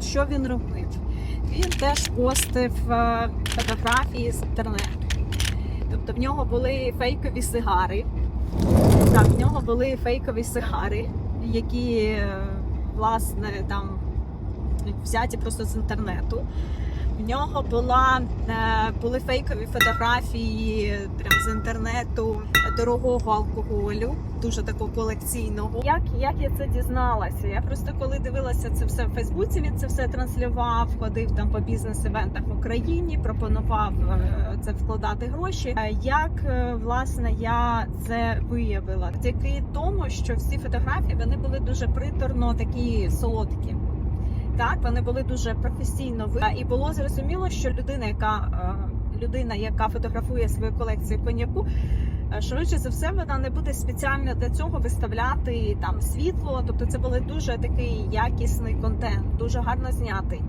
Що він робив? Він теж постив е, фотографії з інтернету. Тобто в нього були фейкові сигари. Так, в нього були фейкові сигари, які е, власне там взяті просто з інтернету. Нього була, е, були фейкові фотографії прям з інтернету дорогого алкоголю, дуже такого колекційного. Як, як я це дізналася? Я просто коли дивилася це все в Фейсбуці, він це все транслював, ходив там по бізнес-івентах в Україні, пропонував е, це вкладати гроші. Е, Як власне я це виявила? Завдяки тому, що всі фотографії вони були дуже приторно такі солодкі. Так, вони були дуже професійно ви- і було зрозуміло, що людина, яка е, людина, яка фотографує свою колекцію коньяку, е, швидше за все, вона не буде спеціально для цього виставляти там світло. Тобто, це був дуже такий якісний контент, дуже гарно знятий.